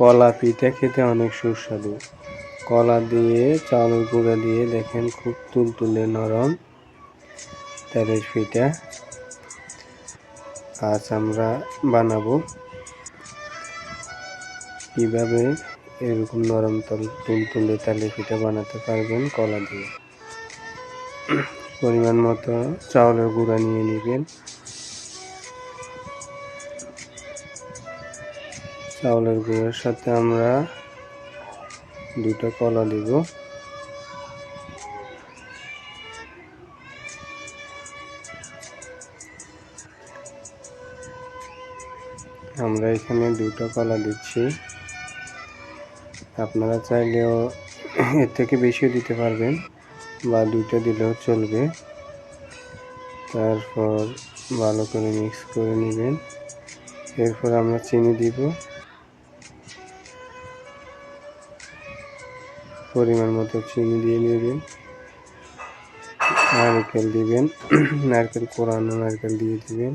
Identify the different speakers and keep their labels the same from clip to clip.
Speaker 1: কলা পিঠা খেতে অনেক সুস্বাদু। কলা দিয়ে চাউলের গুঁড়া দিয়ে দেখেন খুব তুলতুলে নরম তেলের পিঠা। আজ আমরা বানাবো কীভাবে এরকম নরম তল, তুলতুলে তেলের পিঠা বানাতে পারবেন কলা দিয়ে। পরিমাণ মতো চাউলের গুঁড়া নিয়ে নেবেন। চাউলের গুঁড়োর সাথে আমরা দুটো কলা দিব। আমরা এখানে দুটো কলা দিচ্ছি। আপনারা চাইলেও এর থেকে বেশিও দিতে পারবেন বা দুটো দিলেও চলবে। তারপর ভালো করে মিক্স করে নেবেন। এরপর আমরা চিনি দিব। পরিমাণ মতো চিনি দিয়ে নেবেন। নারকেল দিবেন। নারকেল কোরানো নারকেল দিয়ে দিবেন।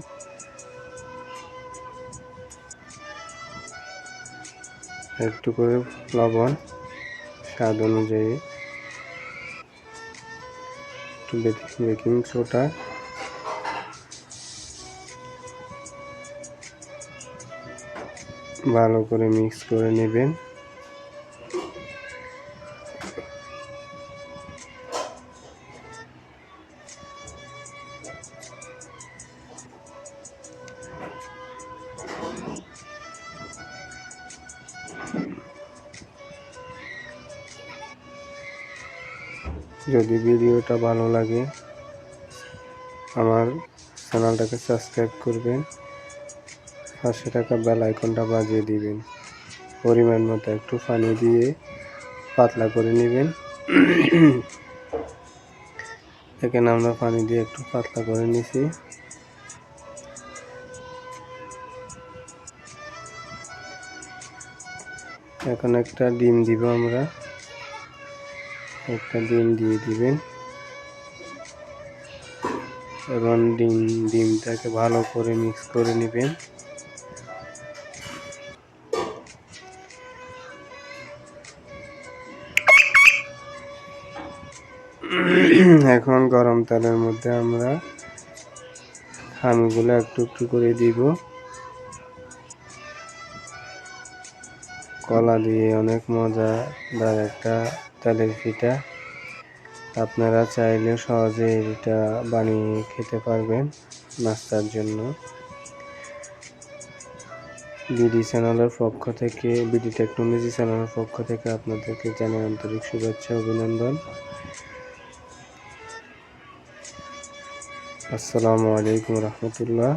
Speaker 1: একটু করে লবণ, স্বাদ অনুযায়ী। একটু বেকিং সোডা। ভালো করে মিক্স করে নেবেন। যদি ভিডিওটা ভালো লাগে, আমার চ্যানেলটাকে সাবস্ক্রাইব করবেন। পাশে টাকা বেল আইকনটা বাজিয়ে দিবেন। পরিমাণ মতো একটু পানি দিয়ে পাতলা করে নেবেন। এখানে আমরা পানি দিয়ে একটু পাতলা করে নিছি। এখন একটা ডিম দিব আমরা। একটা ডিম দিয়ে দিবেন। এবং ডিম, ডিমটাকে ভালো করে মিক্স করে নেবেন। এখন গরম তেলের মধ্যে আমরা খামিগুলো একটু একটু করে দিব। কলা দিয়ে অনেক মজাদার একটা তেলের পিঠা। আপনারা চাইলে সহজে এটা বানিয়ে খেতে পারবেন নাস্তার জন্য। বিডি চ্যানেলের পক্ষ থেকে, বিডি টেকনোলজি চ্যানেলের পক্ষ থেকে আপনাদেরকে জানাই আন্তরিক শুভেচ্ছা অভিনন্দন। আসসালামু আলাইকুম রহমতুল্লাহ।